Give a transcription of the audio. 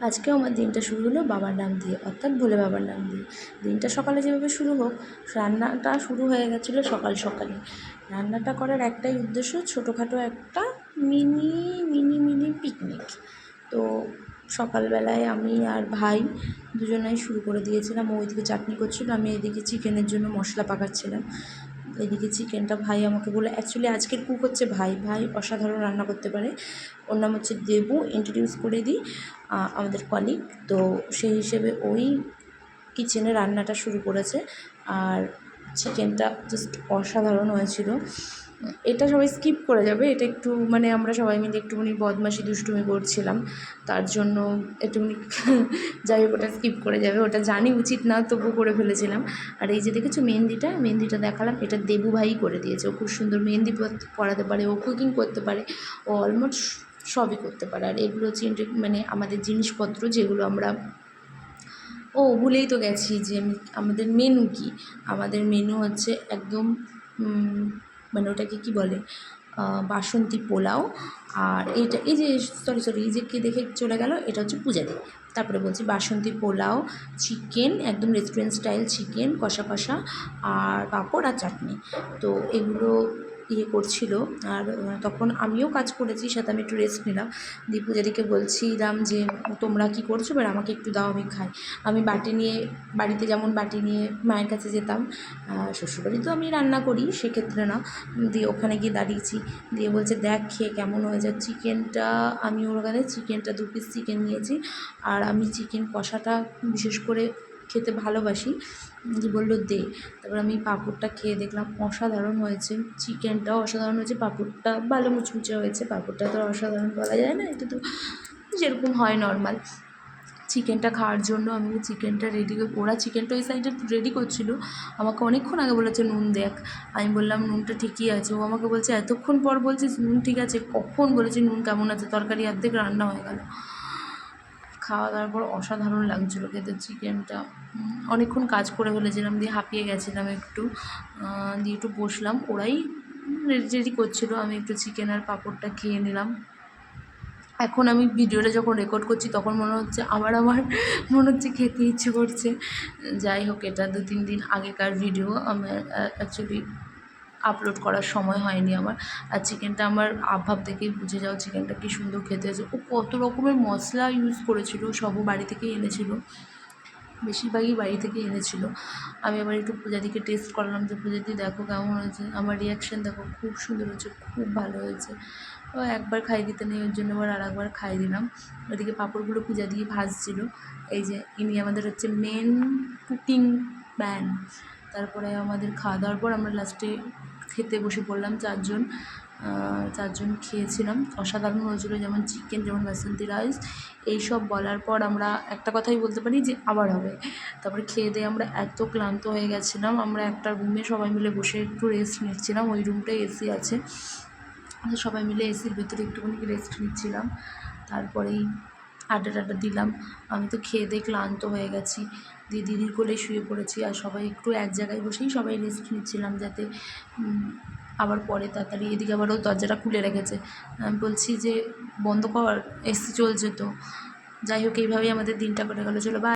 আজকেও আমার দিনটা শুরু হলো বাবার নাম দিয়ে, অর্থাৎ ভোলে বাবার নাম দিয়ে। দিনটা সকালে যেভাবে শুরু হোক, রান্নাটা শুরু হয়ে গেছিল সকাল সকালে। রান্নাটা করার একটাই উদ্দেশ্য ছোটোখাটো একটা মিনি মিনি মিনি পিকনিক তো সকালবেলায় আমি আর ভাই দুজনেই শুরু করে দিয়েছিলাম। ওইদিকে চাটনি করছিল, আমি এদিকে চিকেনের জন্য মশলা পাকাচ্ছিলাম। এদিকে চিকেনটা ভাই আমাকে বলে অ্যাকচুয়ালি আজকের কুক হচ্ছে ভাই। ভাই অসাধারণ রান্না করতে পারে। ওর নাম হচ্ছে দেবু ইন্ট্রোডিউস করে দিই আমাদের কলিগ তো সেই হিসেবে ওই কিচেনে রান্নাটা শুরু করেছে। আর চিকেনটা জাস্ট অসাধারণ হয়েছিল। এটা সবাই স্কিপ করে যাবে, এটা একটু মানে আমরা সবাই মিলে একটুখানি বদমাশি দুষ্টুমি করছিলাম, তার জন্য একটুখানি যাই হোক ওটা স্কিপ করে যাবে, ওটা জানি উচিত না তবু করে ফেলেছিলাম। আর এই যে দেখেছ মেহেন্দিটা মেহেন্দিটা দেখালাম, এটা দেবু ভাই করে দিয়েছে, ও খুব সুন্দর মেহেন্দি পরাতে পারে, ও কুকিং করতে পারে, ও অলমোস্ট সবই করতে পারে, আর এগুলো হচ্ছে মানে আমাদের জিনিসপত্র যেগুলো আমরা, ও ভুলেই তো গেছি যে আমাদের মেনু কি? আমাদের মেনু হচ্ছে একদম ওটাকে কি বলে? বাসন্তী পোলাও। আর এটা এই যে সরি সরি এই যে কে দেখে চলে গেল, এটা হচ্ছে পূজাদি। তারপরে বলছি বাসন্তী পোলাও, চিকেন, একদম রেস্টুরেন্ট স্টাইল চিকেন কষা কষা, আর পাঁপড় আর চাটনি। তো এগুলো ইয়ে করছিল। আর তখন আমিও কাজ করেছি, সাথে আমি একটু রেস্ট নিলাম। দিয়ে পূজাদিকে বলছিলাম যে, তোমরা কী করছ? এবার আমাকে একটু দাও, আমি খাই। আমি বাটি নিয়ে, বাড়িতে যেমন বাটি নিয়ে মায়ের কাছে যেতাম শ্বশুরবাড়ি তো আমি রান্না করি, সেক্ষেত্রে না। দিয়ে ওখানে গিয়ে দাঁড়িয়েছি। দিয়ে বলছে, দেখ, খেয়ে কেমন হয়ে যায়। চিকেনটা, আমি ওর ওখানে চিকেনটা দু পিস চিকেন নিয়েছি। আর আমি চিকেন কষাটা বিশেষ করে খেতে ভালোবাসি। যে বলল, দে। তারপর আমি পাঁপড়টা খেয়ে দেখলাম অসাধারণ হয়েছে। চিকেনটাও অসাধারণ হয়েছে, পাঁপড়টা ভালো মুচমুচে হয়েছে, পাঁপড়টা তো অসাধারণ বলা যায় না, এটা তো যেরকম হয় নর্মাল চিকেনটা খাওয়ার জন্য আমি চিকেনটা রেডি ওরা চিকেনটা ওই সাইডে রেডি করছিল, আমাকে অনেকক্ষণ আগে বলেছে, নুন দেখ। আমি বললাম, নুনটা ঠিকই আছে। ও আমাকে বলছে, এতক্ষণ পর বলছিস, নুন ঠিক আছে। কখন বলেছি, নুন কেমন আছে? তরকারি অর্ধেক রান্না হয়ে গেল। খাওয়া দাওয়ার পর অসাধারণ লাগছিল খেতে। চিকেনটা অনেকক্ষণ কাজ করে ফেলেছিলাম দিয়ে হাঁপিয়ে গেছিলাম একটু দিয়ে একটু বসলাম, ওরাই রেডি রেডি করছিল, আমি একটু চিকেন আর পাঁপড়টা খেয়ে নিলাম। এখন আমি ভিডিওটা যখন রেকর্ড করছি তখন মনে হচ্ছে আবার আমার, মনে হচ্ছে খেতে ইচ্ছে করছে। যাই হোক, এটা দু তিন দিন আগেকার ভিডিও আমার অ্যাকচুয়ালি আপলোড করার সময় হয়নি আমার। আর চিকেনটা আমার আভাব দেখেই বুঝে যাও চিকেনটা কী সুন্দর খেতে হয়েছে ও কত রকমের মশলা ইউজ করেছিল, সবও বাড়ি থেকেই এনেছিল। বেশিরভাগই বাড়ি থেকে এনেছিল। আমি আবার একটু পূজাদিকে টেস্ট করলাম যে পূজাদি দেখো কেমন হয়েছে? আমার রিয়াকশান দেখো খুব সুন্দর হয়েছে, খুব ভালো হয়েছে। ও একবার খাই দিতে নেই, ওর জন্য আবার আর একবার খাই দিলাম। ওদিকে পাঁপড়গুলো পূজা দিয়ে ভাজছিল। এই যে ইনি আমাদের হচ্ছে মেন কুকিং ম্যান তারপরে আমাদের খাওয়া দাওয়ার পর আমরা লাস্টে খেতে বসে পড়লাম চারজন চারজন খেয়েছিলাম। অসাধারণ হয়েছিল যেমন চিকেন যেমন বাসন্তী রাইস এইসব বলার পর আমরা একটা কথাই বলতে পারি যে আবার হবে। তারপরে খেয়ে দিয়ে আমরা এত ক্লান্ত হয়ে গেছিলাম, আমরা একটা রুমে সবাই মিলে বসে একটু রেস্ট নিচ্ছিলাম, ওই রুমটায় এসি আছে। সবাই মিলে এসির ভিতরে একটুখানি রেস্ট নিচ্ছিলাম। তারপরেই আড্ডা টাড্ডা দিলাম। আমি তো খেয়ে দিয়ে ক্লান্ত হয়ে গেছি। দিয়ে দিদির কোলে শুয়ে পড়েছি আর সবাই একটু এক জায়গায় বসেই সবাই রেস্ট নিচ্ছিলাম যাতে আবার পরে তাড়াতাড়ি এদিকে আবার দরজাটা খুলে রেখেছে। আমি বলছি যে, বন্ধ কর, এসি চলছে তো। যাই হোক, এইভাবেই আমাদের দিনটা কেটে গেলো। চলো বা